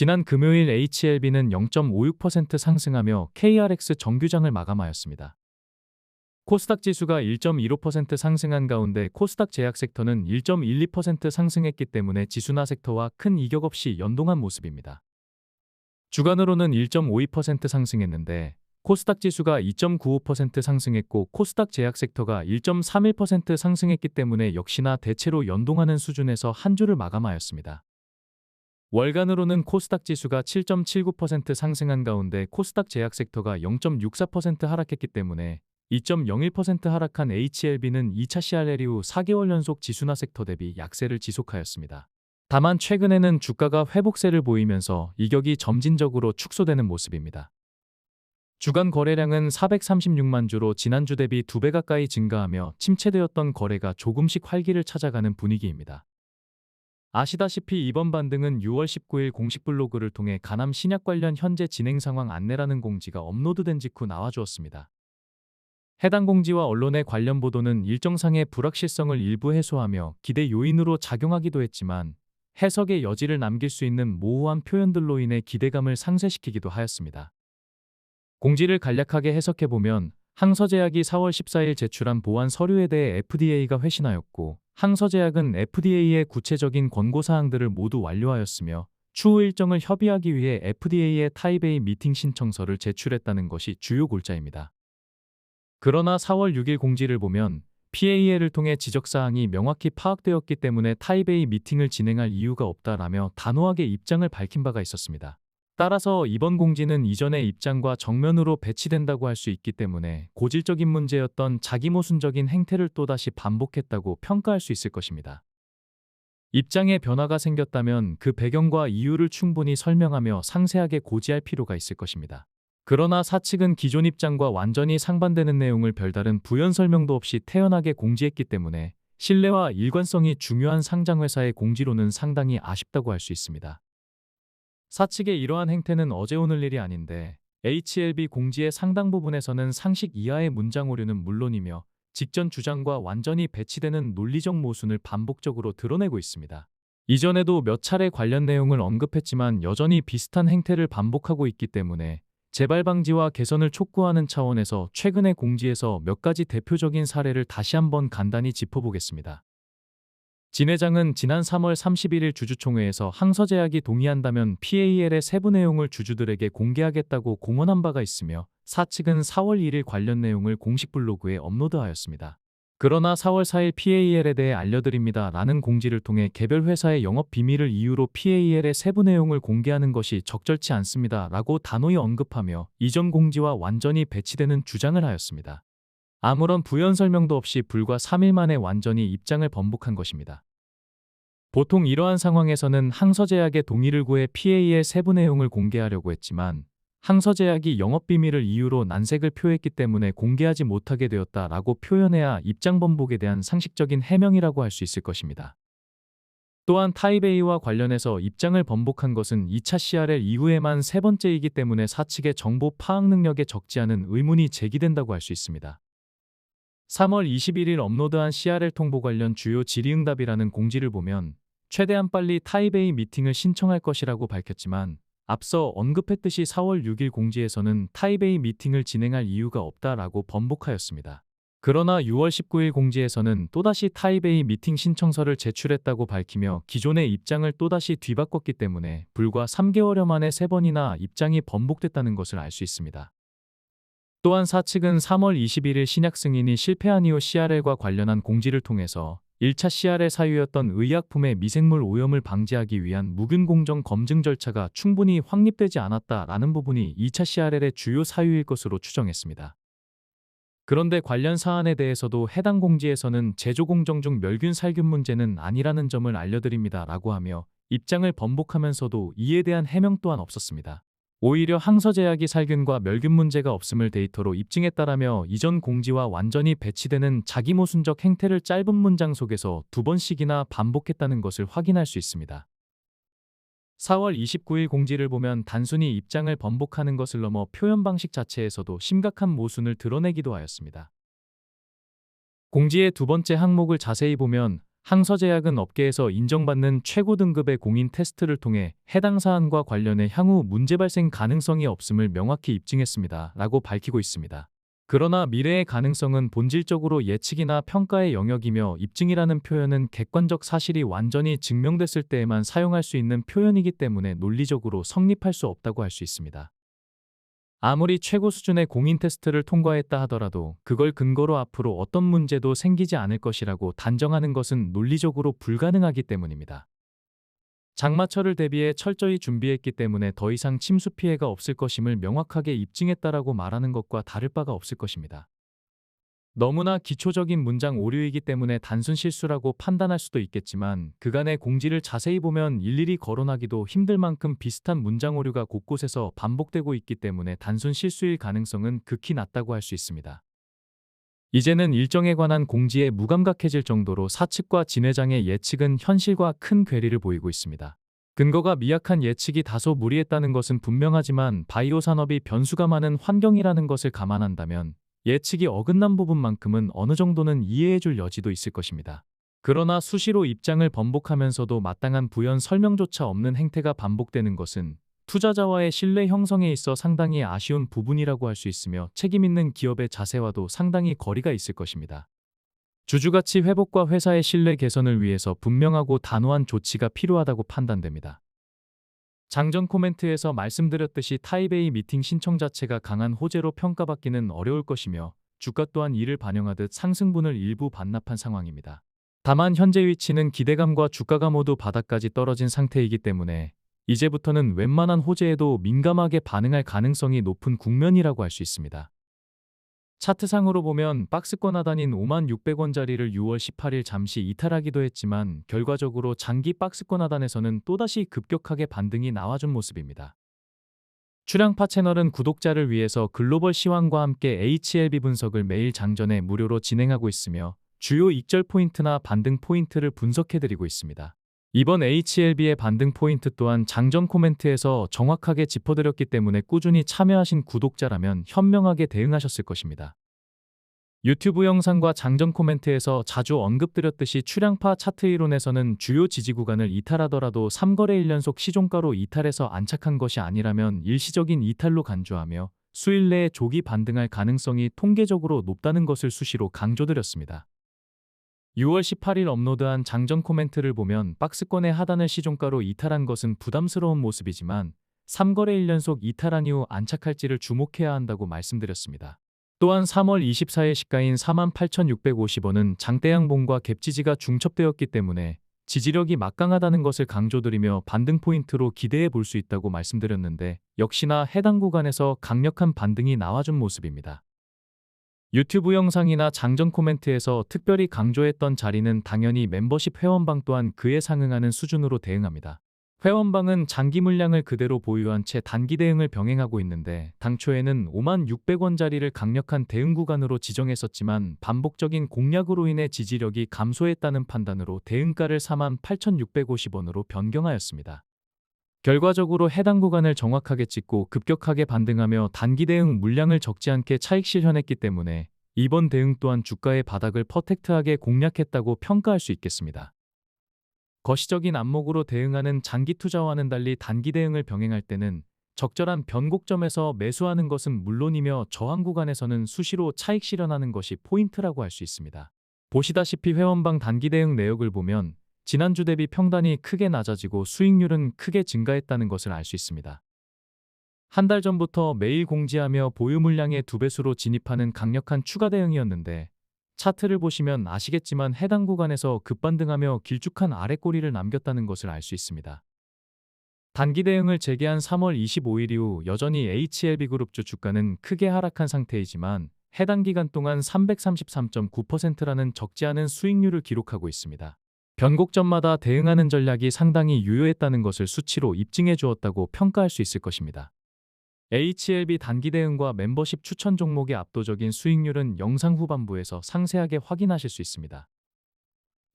지난 금요일 HLB는 0.56% 상승하며 KRX 정규장을 마감하였습니다. 코스닥 지수가 1.15% 상승한 가운데 코스닥 제약 섹터는 1.12% 상승했기 때문에 지수나 섹터와 큰 이격 없이 연동한 모습입니다. 주간으로는 1.52% 상승했는데 코스닥 지수가 2.95% 상승했고 코스닥 제약 섹터가 1.31% 상승했기 때문에 역시나 대체로 연동하는 수준에서 한 주를 마감하였습니다. 월간으로는 코스닥 지수가 7.79% 상승한 가운데 코스닥 제약 섹터가 0.64% 하락했기 때문에 2.01% 하락한 HLB는 2차 CRL 이후 4개월 연속 지수나 섹터 대비 약세를 지속하였습니다. 다만 최근에는 주가가 회복세를 보이면서 이격이 점진적으로 축소되는 모습입니다. 주간 거래량은 436만 주로 지난주 대비 2배 가까이 증가하며 침체되었던 거래가 조금씩 활기를 찾아가는 분위기입니다. 아시다시피 이번 반등은 6월 19일 공식 블로그를 통해 간암 신약 관련 현재 진행 상황 안내라는 공지가 업로드된 직후 나와주었습니다. 해당 공지와 언론의 관련 보도는 일정상의 불확실성을 일부 해소하며 기대 요인으로 작용하기도 했지만 해석의 여지를 남길 수 있는 모호한 표현들로 인해 기대감을 상쇄시키기도 하였습니다. 공지를 간략하게 해석해보면 항서제약이 4월 14일 제출한 보안 서류에 대해 FDA가 회신하였고 항서제약은 FDA의 구체적인 권고사항들을 모두 완료하였으며 추후 일정을 협의하기 위해 FDA의 타입A 미팅 신청서를 제출했다는 것이 주요 골자입니다. 그러나 4월 6일 공지를 보면 PAL을 통해 지적사항이 명확히 파악되었기 때문에 타입A 미팅을 진행할 이유가 없다라며 단호하게 입장을 밝힌 바가 있었습니다. 따라서 이번 공지는 이전의 입장과 정면으로 배치된다고 할 수 있기 때문에 고질적인 문제였던 자기 모순적인 행태를 또다시 반복했다고 평가할 수 있을 것입니다. 입장에 변화가 생겼다면 그 배경과 이유를 충분히 설명하며 상세하게 고지할 필요가 있을 것입니다. 그러나 사측은 기존 입장과 완전히 상반되는 내용을 별다른 부연 설명도 없이 태연하게 공지했기 때문에 신뢰와 일관성이 중요한 상장회사의 공지로는 상당히 아쉽다고 할 수 있습니다. 사측의 이러한 행태는 어제 오늘 일이 아닌데 HLB 공지의 상당 부분에서는 상식 이하의 문장 오류는 물론이며 직전 주장과 완전히 배치되는 논리적 모순을 반복적으로 드러내고 있습니다. 이전에도 몇 차례 관련 내용을 언급했지만 여전히 비슷한 행태를 반복하고 있기 때문에 재발 방지와 개선을 촉구하는 차원에서 최근의 공지에서 몇 가지 대표적인 사례를 다시 한번 간단히 짚어보겠습니다. 진 회장은 지난 3월 31일 주주총회에서 항서제약이 동의한다면 PAL의 세부 내용을 주주들에게 공개하겠다고 공언한 바가 있으며 사측은 4월 1일 관련 내용을 공식 블로그에 업로드하였습니다. 그러나 4월 4일 PAL에 대해 알려드립니다. 라는 공지를 통해 개별 회사의 영업 비밀을 이유로 PAL의 세부 내용을 공개하는 것이 적절치 않습니다. 라고 단호히 언급하며 이전 공지와 완전히 배치되는 주장을 하였습니다. 아무런 부연 설명도 없이 불과 3일 만에 완전히 입장을 번복한 것입니다. 보통 이러한 상황에서는 항서제약의 동의를 구해 PA의 세부 내용을 공개하려고 했지만 항서제약이 영업비밀을 이유로 난색을 표했기 때문에 공개하지 못하게 되었다라고 표현해야 입장 번복에 대한 상식적인 해명이라고 할 수 있을 것입니다. 또한 타입A와 관련해서 입장을 번복한 것은 2차 CRL 이후에만 세 번째이기 때문에 사측의 정보 파악 능력에 적지 않은 의문이 제기된다고 할 수 있습니다. 3월 21일 업로드한 CRL 통보 관련 주요 질의응답이라는 공지를 보면 최대한 빨리 타입A 미팅을 신청할 것이라고 밝혔지만 앞서 언급했듯이 4월 6일 공지에서는 타입A 미팅을 진행할 이유가 없다라고 번복하였습니다. 그러나 6월 19일 공지에서는 또다시 타입A 미팅 신청서를 제출했다고 밝히며 기존의 입장을 또다시 뒤바꿨기 때문에 불과 3개월여 만에 3번이나 입장이 번복됐다는 것을 알 수 있습니다. 또한 사측은 3월 21일 신약 승인이 실패한 이후 CRL과 관련한 공지를 통해서 1차 CR의 사유였던 의약품의 미생물 오염을 방지하기 위한 무균 공정 검증 절차가 충분히 확립되지 않았다라는 부분이 2차 CRL의 주요 사유일 것으로 추정했습니다. 그런데 관련 사안에 대해서도 해당 공지에서는 제조 공정 중 멸균 살균 문제는 아니라는 점을 알려드립니다 라고 하며 입장을 번복하면서도 이에 대한 해명 또한 없었습니다. 오히려 항서제약이 살균과 멸균 문제가 없음을 데이터로 입증했다라며 이전 공지와 완전히 배치되는 자기 모순적 행태를 짧은 문장 속에서 두 번씩이나 반복했다는 것을 확인할 수 있습니다. 4월 29일 공지를 보면 단순히 입장을 번복하는 것을 넘어 표현 방식 자체에서도 심각한 모순을 드러내기도 하였습니다. 공지의 두 번째 항목을 자세히 보면 항서제약은 업계에서 인정받는 최고 등급의 공인 테스트를 통해 해당 사안과 관련해 향후 문제 발생 가능성이 없음을 명확히 입증했습니다. 라고 밝히고 있습니다. 그러나 미래의 가능성은 본질적으로 예측이나 평가의 영역이며 입증이라는 표현은 객관적 사실이 완전히 증명됐을 때에만 사용할 수 있는 표현이기 때문에 논리적으로 성립할 수 없다고 할 수 있습니다. 아무리 최고 수준의 공인 테스트를 통과했다 하더라도 그걸 근거로 앞으로 어떤 문제도 생기지 않을 것이라고 단정하는 것은 논리적으로 불가능하기 때문입니다. 장마철을 대비해 철저히 준비했기 때문에 더 이상 침수 피해가 없을 것임을 명확하게 입증했다라고 말하는 것과 다를 바가 없을 것입니다. 너무나 기초적인 문장 오류이기 때문에 단순 실수라고 판단할 수도 있겠지만 그간의 공지를 자세히 보면 일일이 거론하기도 힘들 만큼 비슷한 문장 오류가 곳곳에서 반복되고 있기 때문에 단순 실수일 가능성은 극히 낮다고 할 수 있습니다. 이제는 일정에 관한 공지에 무감각해질 정도로 사측과 진회장의 예측은 현실과 큰 괴리를 보이고 있습니다. 근거가 미약한 예측이 다소 무리했다는 것은 분명하지만 바이오 산업이 변수가 많은 환경이라는 것을 감안한다면 예측이 어긋난 부분만큼은 어느 정도는 이해해줄 여지도 있을 것입니다. 그러나 수시로 입장을 번복하면서도 마땅한 부연 설명조차 없는 행태가 반복되는 것은 투자자와의 신뢰 형성에 있어 상당히 아쉬운 부분이라고 할 수 있으며 책임있는 기업의 자세와도 상당히 거리가 있을 것입니다. 주주가치 회복과 회사의 신뢰 개선을 위해서 분명하고 단호한 조치가 필요하다고 판단됩니다. 장전 코멘트에서 말씀드렸듯이 타이베이 미팅 신청 자체가 강한 호재로 평가받기는 어려울 것이며 주가 또한 이를 반영하듯 상승분을 일부 반납한 상황입니다. 다만 현재 위치는 기대감과 주가가 모두 바닥까지 떨어진 상태이기 때문에 이제부터는 웬만한 호재에도 민감하게 반응할 가능성이 높은 국면이라고 할 수 있습니다. 차트상으로 보면 박스권 하단인 5600원짜리를 6월 18일 잠시 이탈하기도 했지만 결과적으로 장기 박스권 하단에서는 또다시 급격하게 반등이 나와준 모습입니다. 출양파 채널은 구독자를 위해서 글로벌 시황과 함께 HLB 분석을 매일 장전에 무료로 진행하고 있으며 주요 익절 포인트나 반등 포인트를 분석해드리고 있습니다. 이번 HLB의 반등 포인트 또한 장전 코멘트에서 정확하게 짚어드렸기 때문에 꾸준히 참여하신 구독자라면 현명하게 대응하셨을 것입니다. 유튜브 영상과 장전 코멘트에서 자주 언급드렸듯이 출량파 차트 이론에서는 주요 지지 구간을 이탈하더라도 3거래 1연속 시종가로 이탈해서 안착한 것이 아니라면 일시적인 이탈로 간주하며 수일 내에 조기 반등할 가능성이 통계적으로 높다는 것을 수시로 강조드렸습니다. 6월 18일 업로드한 장전 코멘트를 보면 박스권의 하단을 시종가로 이탈한 것은 부담스러운 모습이지만 3거래 1연속 이탈한 이후 안착할지를 주목해야 한다고 말씀드렸습니다. 또한 3월 24일 시가인 48,650원은 장대양봉과 갭지지가 중첩되었기 때문에 지지력이 막강하다는 것을 강조드리며 반등 포인트로 기대해 볼 수 있다고 말씀드렸는데 역시나 해당 구간에서 강력한 반등이 나와준 모습입니다. 유튜브 영상이나 장전 코멘트에서 특별히 강조했던 자리는 당연히 멤버십 회원방 또한 그에 상응하는 수준으로 대응합니다. 회원방은 장기 물량을 그대로 보유한 채 단기 대응을 병행하고 있는데 당초에는 5만 600원짜리를 강력한 대응 구간으로 지정했었지만 반복적인 공략으로 인해 지지력이 감소했다는 판단으로 대응가를 4만 8,650원으로 변경하였습니다. 결과적으로 해당 구간을 정확하게 찍고 급격하게 반등하며 단기 대응 물량을 적지 않게 차익 실현했기 때문에 이번 대응 또한 주가의 바닥을 퍼펙트하게 공략했다고 평가할 수 있겠습니다. 거시적인 안목으로 대응하는 장기 투자와는 달리 단기 대응을 병행할 때는 적절한 변곡점에서 매수하는 것은 물론이며 저항 구간에서는 수시로 차익 실현하는 것이 포인트라고 할 수 있습니다. 보시다시피 회원방 단기 대응 내역을 보면 지난주 대비 평단이 크게 낮아지고 수익률은 크게 증가했다는 것을 알 수 있습니다. 한 달 전부터 매일 공지하며 보유 물량의 두 배수로 진입하는 강력한 추가 대응이었는데 차트를 보시면 아시겠지만 해당 구간에서 급반등하며 길쭉한 아래 꼬리를 남겼다는 것을 알 수 있습니다. 단기 대응을 재개한 3월 25일 이후 여전히 HLB그룹주 주가는 크게 하락한 상태이지만 해당 기간 동안 333.9%라는 적지 않은 수익률을 기록하고 있습니다. 변곡점마다 대응하는 전략이 상당히 유효했다는 것을 수치로 입증해 주었다고 평가할 수 있을 것입니다. HLB 단기 대응과 멤버십 추천 종목의 압도적인 수익률은 영상 후반부에서 상세하게 확인하실 수 있습니다.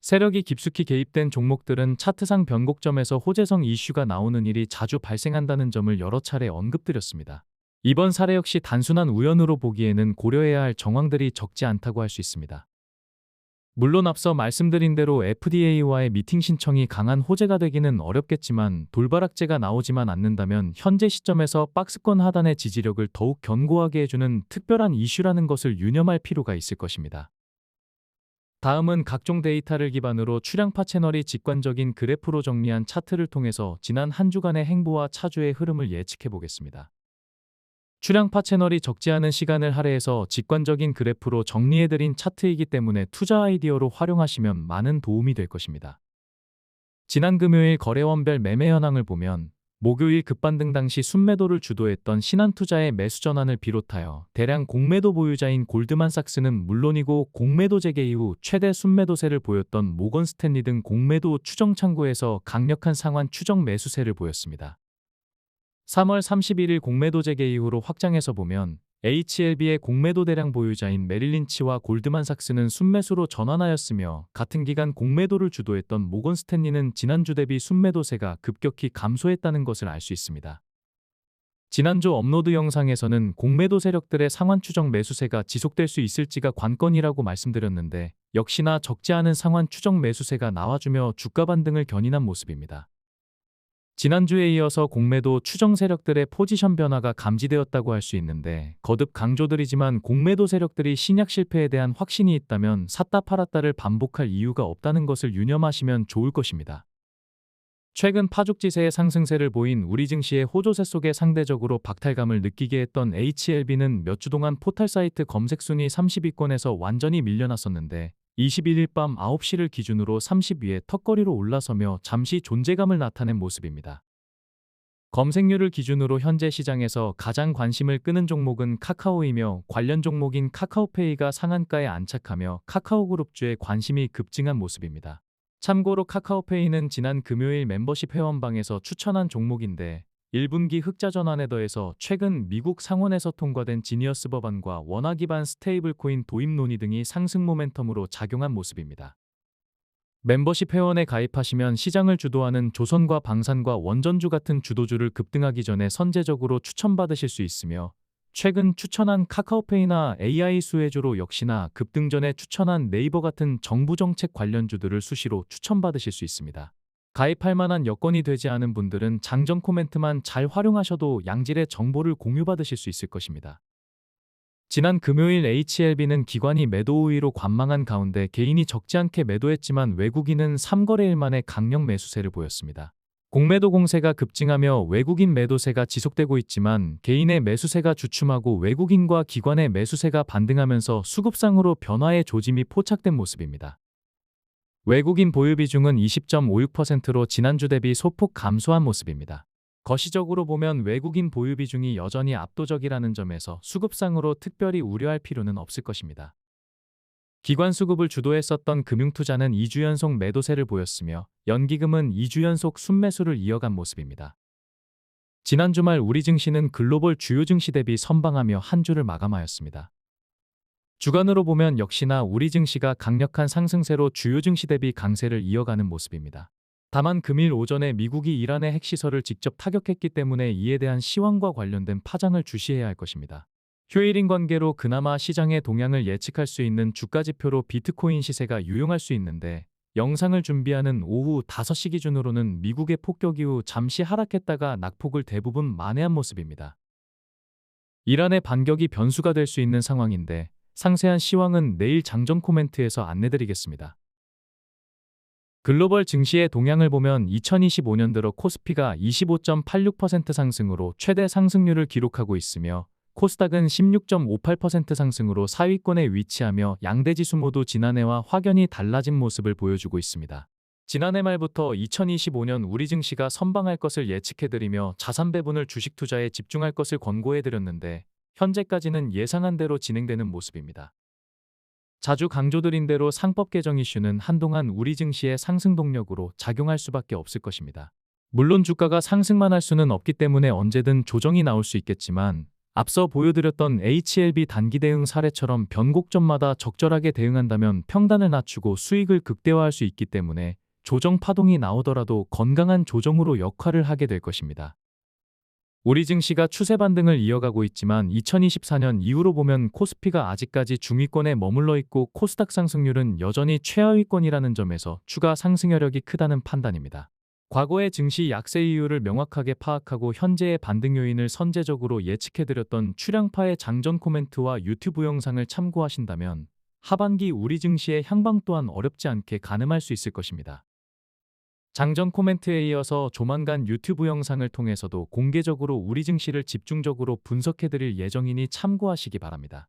세력이 깊숙이 개입된 종목들은 차트상 변곡점에서 호재성 이슈가 나오는 일이 자주 발생한다는 점을 여러 차례 언급드렸습니다. 이번 사례 역시 단순한 우연으로 보기에는 고려해야 할 정황들이 적지 않다고 할 수 있습니다. 물론 앞서 말씀드린 대로 FDA와의 미팅 신청이 강한 호재가 되기는 어렵겠지만 돌바락제가 나오지만 않는다면 현재 시점에서 박스권 하단의 지지력을 더욱 견고하게 해주는 특별한 이슈라는 것을 유념할 필요가 있을 것입니다. 다음은 각종 데이터를 기반으로 출량파 채널이 직관적인 그래프로 정리한 차트를 통해서 지난 한 주간의 행보와 차주의 흐름을 예측해 보겠습니다. 출량파 채널이 적지 않은 시간을 할애해서 직관적인 그래프로 정리해드린 차트이기 때문에 투자 아이디어로 활용하시면 많은 도움이 될 것입니다. 지난 금요일 거래원별 매매 현황을 보면 목요일 급반등 당시 순매도를 주도했던 신한투자의 매수 전환을 비롯하여 대량 공매도 보유자인 골드만삭스는 물론이고 공매도 재개 이후 최대 순매도세를 보였던 모건 스탠리 등 공매도 추정 창구에서 강력한 상환 추정 매수세를 보였습니다. 3월 31일 공매도 재개 이후로 확장해서 보면 HLB의 공매도 대량 보유자인 메릴린치와 골드만삭스는 순매수로 전환하였으며 같은 기간 공매도를 주도했던 모건 스탠리는 지난주 대비 순매도세가 급격히 감소했다는 것을 알 수 있습니다. 지난주 업로드 영상에서는 공매도 세력들의 상환 추정 매수세가 지속될 수 있을지가 관건이라고 말씀드렸는데 역시나 적지 않은 상환 추정 매수세가 나와주며 주가 반등을 견인한 모습입니다. 지난주에 이어서 공매도 추정 세력들의 포지션 변화가 감지되었다고 할 수 있는데 거듭 강조드리지만 공매도 세력들이 신약 실패에 대한 확신이 있다면 샀다 팔았다를 반복할 이유가 없다는 것을 유념하시면 좋을 것입니다. 최근 파죽지세의 상승세를 보인 우리 증시의 호조세 속에 상대적으로 박탈감을 느끼게 했던 HLB는 몇 주 동안 포털 사이트 검색 순위 30위권에서 완전히 밀려났었는데 21일 밤 9시를 기준으로 30위에 턱걸이로 올라서며 잠시 존재감을 나타낸 모습입니다. 검색률을 기준으로 현재 시장에서 가장 관심을 끄는 종목은 카카오이며 관련 종목인 카카오페이가 상한가에 안착하며 카카오그룹주의 관심이 급증한 모습입니다. 참고로 카카오페이는 지난 금요일 멤버십 회원방에서 추천한 종목인데 1분기 흑자 전환에 더해서 최근 미국 상원에서 통과된 지니어스 법안과 원화 기반 스테이블 코인 도입 논의 등이 상승 모멘텀으로 작용한 모습입니다. 멤버십 회원에 가입하시면 시장을 주도하는 조선과 방산과 원전주 같은 주도주를 급등하기 전에 선제적으로 추천받으실 수 있으며 최근 추천한 카카오페이나 AI 수혜주로 역시나 급등 전에 추천한 네이버 같은 정부 정책 관련주들을 수시로 추천받으실 수 있습니다. 가입할 만한 여건이 되지 않은 분들은 장전 코멘트만 잘 활용하셔도 양질의 정보를 공유받으실 수 있을 것입니다. 지난 금요일 HLB는 기관이 매도 우위로 관망한 가운데 개인이 적지 않게 매도했지만 외국인은 3거래일 만에 강력 매수세를 보였습니다. 공매도 공세가 급증하며 외국인 매도세가 지속되고 있지만 개인의 매수세가 주춤하고 외국인과 기관의 매수세가 반등하면서 수급상으로 변화의 조짐이 포착된 모습입니다. 외국인 보유 비중은 20.56%로 지난주 대비 소폭 감소한 모습입니다. 거시적으로 보면 외국인 보유 비중이 여전히 압도적이라는 점에서 수급상으로 특별히 우려할 필요는 없을 것입니다. 기관 수급을 주도했었던 금융투자는 2주 연속 매도세를 보였으며 연기금은 2주 연속 순매수를 이어간 모습입니다. 지난 주말 우리 증시는 글로벌 주요 증시 대비 선방하며 한 주를 마감하였습니다. 주간으로 보면 역시나 우리 증시가 강력한 상승세로 주요 증시 대비 강세를 이어가는 모습입니다. 다만 금일 오전에 미국이 이란의 핵시설을 직접 타격했기 때문에 이에 대한 시황과 관련된 파장을 주시해야 할 것입니다. 휴일인 관계로 그나마 시장의 동향을 예측할 수 있는 주가 지표로 비트코인 시세가 유용할 수 있는데 영상을 준비하는 오후 5시 기준으로는 미국의 폭격 이후 잠시 하락했다가 낙폭을 대부분 만회한 모습입니다. 이란의 반격이 변수가 될 수 있는 상황인데 상세한 시황은 내일 장전 코멘트에서 안내드리겠습니다. 글로벌 증시의 동향을 보면 2025년 들어 코스피가 25.86% 상승으로 최대 상승률을 기록하고 있으며 코스닥은 16.58% 상승으로 4위권에 위치하며 양대 지수 모두 지난해와 확연히 달라진 모습을 보여주고 있습니다. 지난해 말부터 2025년 우리 증시가 선방할 것을 예측해드리며 자산 배분을 주식 투자에 집중할 것을 권고해드렸는데 현재까지는 예상한 대로 진행되는 모습입니다. 자주 강조드린 대로 상법 개정 이슈는 한동안 우리 증시의 상승 동력으로 작용할 수밖에 없을 것입니다. 물론 주가가 상승만 할 수는 없기 때문에 언제든 조정이 나올 수 있겠지만 앞서 보여드렸던 HLB 단기 대응 사례처럼 변곡점마다 적절하게 대응한다면 평단을 낮추고 수익을 극대화할 수 있기 때문에 조정 파동이 나오더라도 건강한 조정으로 역할을 하게 될 것입니다. 우리 증시가 추세 반등을 이어가고 있지만 2024년 이후로 보면 코스피가 아직까지 중위권에 머물러 있고 코스닥 상승률은 여전히 최하위권이라는 점에서 추가 상승 여력이 크다는 판단입니다. 과거의 증시 약세 이유를 명확하게 파악하고 현재의 반등 요인을 선제적으로 예측해드렸던 출량파의 장전 코멘트와 유튜브 영상을 참고하신다면 하반기 우리 증시의 향방 또한 어렵지 않게 가늠할 수 있을 것입니다. 장전 코멘트에 이어서 조만간 유튜브 영상을 통해서도 공개적으로 우리 증시를 집중적으로 분석해드릴 예정이니 참고하시기 바랍니다.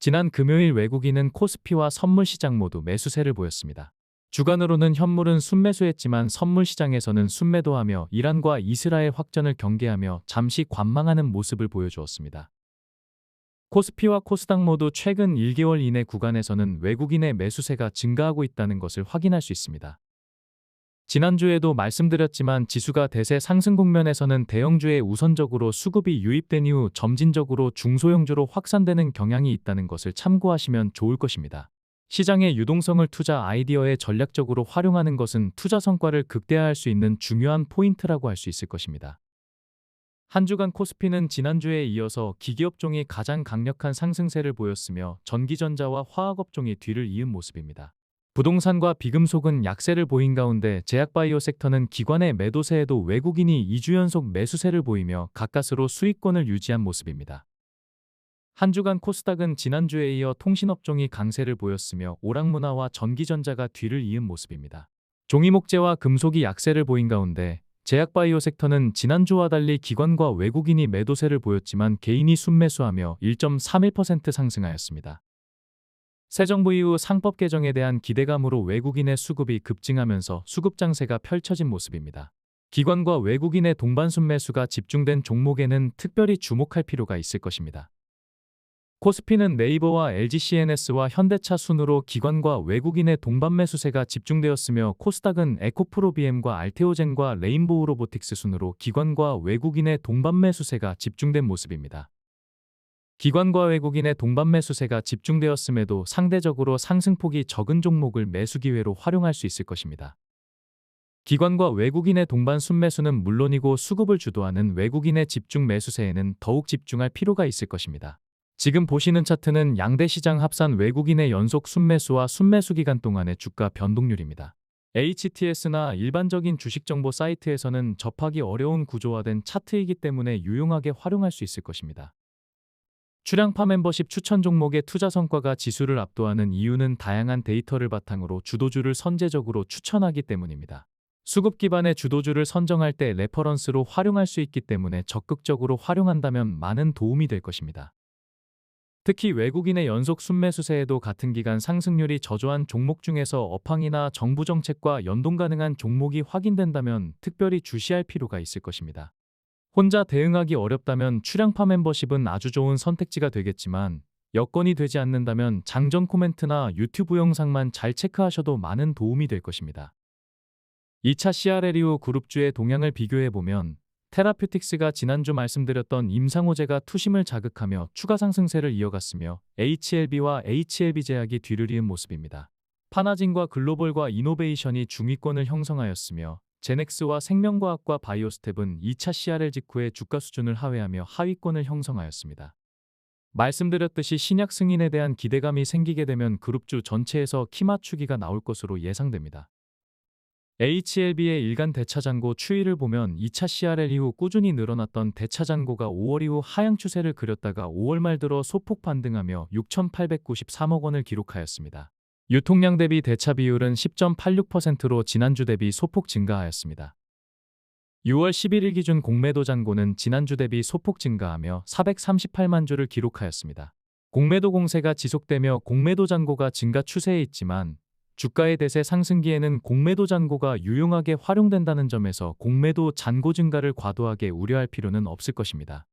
지난 금요일 외국인은 코스피와 선물 시장 모두 매수세를 보였습니다. 주간으로는 현물은 순매수했지만 선물 시장에서는 순매도하며 이란과 이스라엘 확전을 경계하며 잠시 관망하는 모습을 보여주었습니다. 코스피와 코스닥 모두 최근 1개월 이내 구간에서는 외국인의 매수세가 증가하고 있다는 것을 확인할 수 있습니다. 지난주에도 말씀드렸지만 지수가 대세 상승 국면에서는 대형주에 우선적으로 수급이 유입된 이후 점진적으로 중소형주로 확산되는 경향이 있다는 것을 참고하시면 좋을 것입니다. 시장의 유동성을 투자 아이디어에 전략적으로 활용하는 것은 투자 성과를 극대화할 수 있는 중요한 포인트라고 할 수 있을 것입니다. 한 주간 코스피는 지난주에 이어서 기기업종이 가장 강력한 상승세를 보였으며 전기전자와 화학업종이 뒤를 이은 모습입니다. 부동산과 비금속은 약세를 보인 가운데 제약바이오 섹터는 기관의 매도세에도 외국인이 2주 연속 매수세를 보이며 가까스로 수익권을 유지한 모습입니다. 한 주간 코스닥은 지난주에 이어 통신업종이 강세를 보였으며 오락문화와 전기전자가 뒤를 이은 모습입니다. 종이목재와 금속이 약세를 보인 가운데 제약바이오 섹터는 지난주와 달리 기관과 외국인이 매도세를 보였지만 개인이 순매수하며 1.31% 상승하였습니다. 새 정부 이후 상법 개정에 대한 기대감으로 외국인의 수급이 급증하면서 수급 장세가 펼쳐진 모습입니다. 기관과 외국인의 동반 순매수가 집중된 종목에는 특별히 주목할 필요가 있을 것입니다. 코스피는 네이버와 LGCNS와 현대차 순으로 기관과 외국인의 동반 매수세가 집중되었으며 코스닥은 에코프로비엠과 알테오젠과 레인보우 로보틱스 순으로 기관과 외국인의 동반 매수세가 집중된 모습입니다. 기관과 외국인의 동반 매수세가 집중되었음에도 상대적으로 상승폭이 적은 종목을 매수 기회로 활용할 수 있을 것입니다. 기관과 외국인의 동반 순매수는 물론이고 수급을 주도하는 외국인의 집중 매수세에는 더욱 집중할 필요가 있을 것입니다. 지금 보시는 차트는 양대 시장 합산 외국인의 연속 순매수와 순매수 기간 동안의 주가 변동률입니다. HTS나 일반적인 주식 정보 사이트에서는 접하기 어려운 구조화된 차트이기 때문에 유용하게 활용할 수 있을 것입니다. 출량파 멤버십 추천 종목의 투자 성과가 지수를 압도하는 이유는 다양한 데이터를 바탕으로 주도주를 선제적으로 추천하기 때문입니다. 수급 기반의 주도주를 선정할 때 레퍼런스로 활용할 수 있기 때문에 적극적으로 활용한다면 많은 도움이 될 것입니다. 특히 외국인의 연속 순매수세에도 같은 기간 상승률이 저조한 종목 중에서 업황이나 정부 정책과 연동 가능한 종목이 확인된다면 특별히 주시할 필요가 있을 것입니다. 혼자 대응하기 어렵다면 출량파 멤버십은 아주 좋은 선택지가 되겠지만 여건이 되지 않는다면 장전 코멘트나 유튜브 영상만 잘 체크하셔도 많은 도움이 될 것입니다. 2차 CRL 이후 그룹주의 동향을 비교해보면 테라퓨틱스가 지난주 말씀드렸던 임상호재가 투심을 자극하며 추가 상승세를 이어갔으며 HLB와 HLB 제약이 뒤를 이은 모습입니다. 파나진과 글로벌과 이노베이션이 중위권을 형성하였으며 제넥스와 생명과학과 바이오스텝은 2차 CRL 직후에 주가 수준을 하회하며 하위권을 형성하였습니다. 말씀드렸듯이 신약 승인에 대한 기대감이 생기게 되면 그룹주 전체에서 키 맞추기가 나올 것으로 예상됩니다. HLB의 일간 대차 잔고 추이를 보면 2차 CRL 이후 꾸준히 늘어났던 대차 잔고가 5월 이후 하향 추세를 그렸다가 5월 말 들어 소폭 반등하며 6,893억 원을 기록하였습니다. 유통량 대비 대차 비율은 10.86%로 지난주 대비 소폭 증가하였습니다. 6월 11일 기준 공매도 잔고는 지난주 대비 소폭 증가하며 438만 주를 기록하였습니다. 공매도 공세가 지속되며 공매도 잔고가 증가 추세에 있지만 주가의 대세 상승기에는 공매도 잔고가 유용하게 활용된다는 점에서 공매도 잔고 증가를 과도하게 우려할 필요는 없을 것입니다.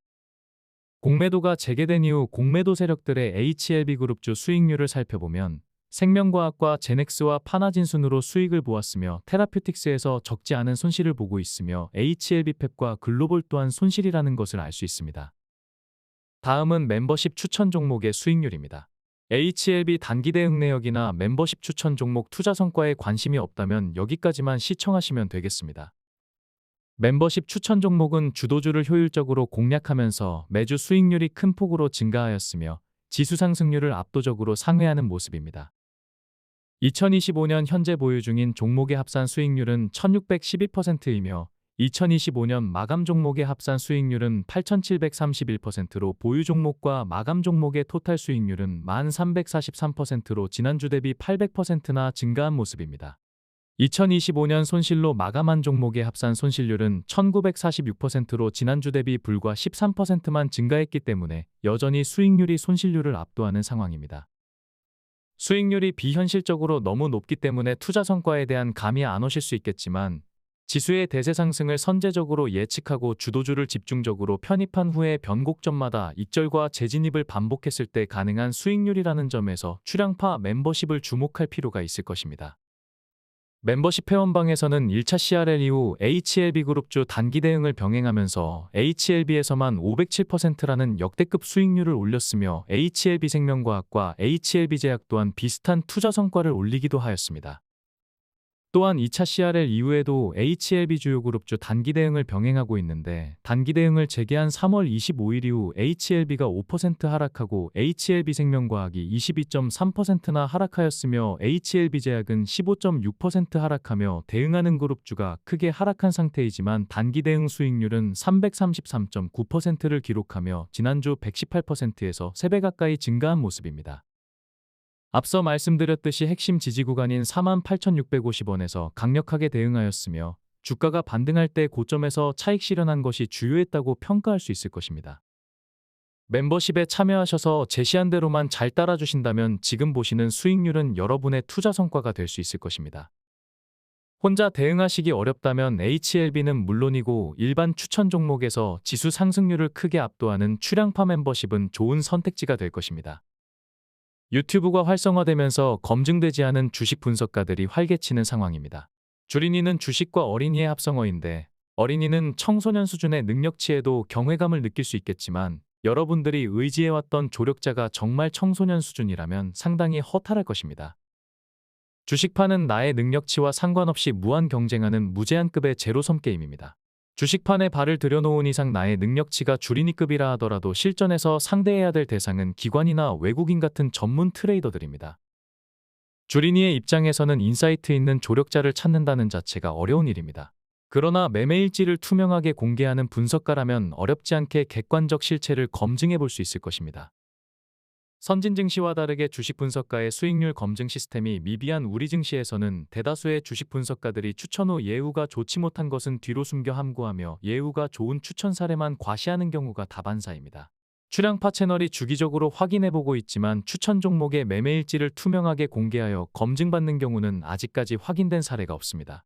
공매도가 재개된 이후 공매도 세력들의 HLB 그룹주 수익률을 살펴보면 생명과학과 제넥스와 파나진 순으로 수익을 보았으며 테라퓨틱스에서 적지 않은 손실을 보고 있으며 HLB펩과 글로벌 또한 손실이라는 것을 알 수 있습니다. 다음은 멤버십 추천 종목의 수익률입니다. HLB 단기 대응 내역이나 멤버십 추천 종목 투자 성과에 관심이 없다면 여기까지만 시청하시면 되겠습니다. 멤버십 추천 종목은 주도주를 효율적으로 공략하면서 매주 수익률이 큰 폭으로 증가하였으며 지수 상승률을 압도적으로 상회하는 모습입니다. 2025년 현재 보유 중인 종목의 합산 수익률은 1612%이며 2025년 마감 종목의 합산 수익률은 8731%로 보유 종목과 마감 종목의 토탈 수익률은 1343%로 지난주 대비 800%나 증가한 모습입니다. 2025년 손실로 마감한 종목의 합산 손실률은 1946%로 지난주 대비 불과 13%만 증가했기 때문에 여전히 수익률이 손실률을 압도하는 상황입니다. 수익률이 비현실적으로 너무 높기 때문에 투자 성과에 대한 감이 안 오실 수 있겠지만 지수의 대세 상승을 선제적으로 예측하고 주도주를 집중적으로 편입한 후에 변곡점마다 익절과 재진입을 반복했을 때 가능한 수익률이라는 점에서 출량파 멤버십을 주목할 필요가 있을 것입니다. 멤버십 회원방에서는 1차 CRL 이후 HLB그룹주 단기 대응을 병행하면서 HLB에서만 507%라는 역대급 수익률을 올렸으며 HLB생명과학과 HLB제약 또한 비슷한 투자 성과를 올리기도 하였습니다. 또한 2차 CRL 이후에도 HLB 주요 그룹주 단기 대응을 병행하고 있는데 단기 대응을 재개한 3월 25일 이후 HLB가 5% 하락하고 HLB생명과학이 22.3%나 하락하였으며 HLB제약은 15.6% 하락하며 대응하는 그룹주가 크게 하락한 상태이지만 단기 대응 수익률은 333.9%를 기록하며 지난주 118%에서 3배 가까이 증가한 모습입니다. 앞서 말씀드렸듯이 핵심 지지 구간인 48,650원에서 강력하게 대응하였으며 주가가 반등할 때 고점에서 차익 실현한 것이 주요했다고 평가할 수 있을 것입니다. 멤버십에 참여하셔서 제시한 대로만 잘 따라주신다면 지금 보시는 수익률은 여러분의 투자 성과가 될 수 있을 것입니다. 혼자 대응하시기 어렵다면 HLB는 물론이고 일반 추천 종목에서 지수 상승률을 크게 압도하는 출량파 멤버십은 좋은 선택지가 될 것입니다. 유튜브가 활성화되면서 검증되지 않은 주식 분석가들이 활개치는 상황입니다. 주린이는 주식과 어린이의 합성어인데 어린이는 청소년 수준의 능력치에도 경외감을 느낄 수 있겠지만 여러분들이 의지해왔던 조력자가 정말 청소년 수준이라면 상당히 허탈할 것입니다. 주식파는 나의 능력치와 상관없이 무한 경쟁하는 무제한급의 제로섬 게임입니다. 주식판에 발을 들여놓은 이상 나의 능력치가 주린이급이라 하더라도 실전에서 상대해야 될 대상은 기관이나 외국인 같은 전문 트레이더들입니다. 주린이의 입장에서는 인사이트 있는 조력자를 찾는다는 자체가 어려운 일입니다. 그러나 매매일지를 투명하게 공개하는 분석가라면 어렵지 않게 객관적 실체를 검증해 볼 수 있을 것입니다. 선진 증시와 다르게 주식 분석가의 수익률 검증 시스템이 미비한 우리 증시에서는 대다수의 주식 분석가들이 추천 후 예우가 좋지 못한 것은 뒤로 숨겨 함구하며 예우가 좋은 추천 사례만 과시하는 경우가 다반사입니다. 출량파 채널이 주기적으로 확인해보고 있지만 추천 종목의 매매일지를 투명하게 공개하여 검증받는 경우는 아직까지 확인된 사례가 없습니다.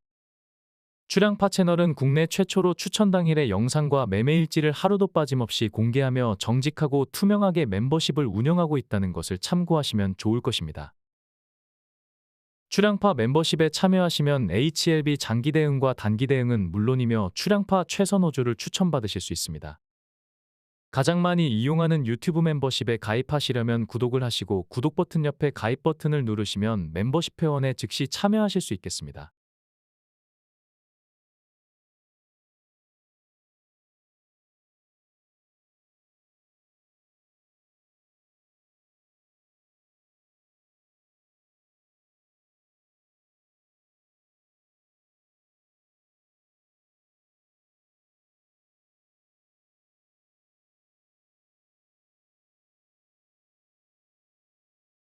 출량파 채널은 국내 최초로 추천 당일의 영상과 매매 일지를 하루도 빠짐없이 공개하며 정직하고 투명하게 멤버십을 운영하고 있다는 것을 참고하시면 좋을 것입니다. 출량파 멤버십에 참여하시면 HLB 장기 대응과 단기 대응은 물론이며 출량파 최선 호주를 추천받으실 수 있습니다. 가장 많이 이용하는 유튜브 멤버십에 가입하시려면 구독을 하시고 구독 버튼 옆에 가입 버튼을 누르시면 멤버십 회원에 즉시 참여하실 수 있겠습니다.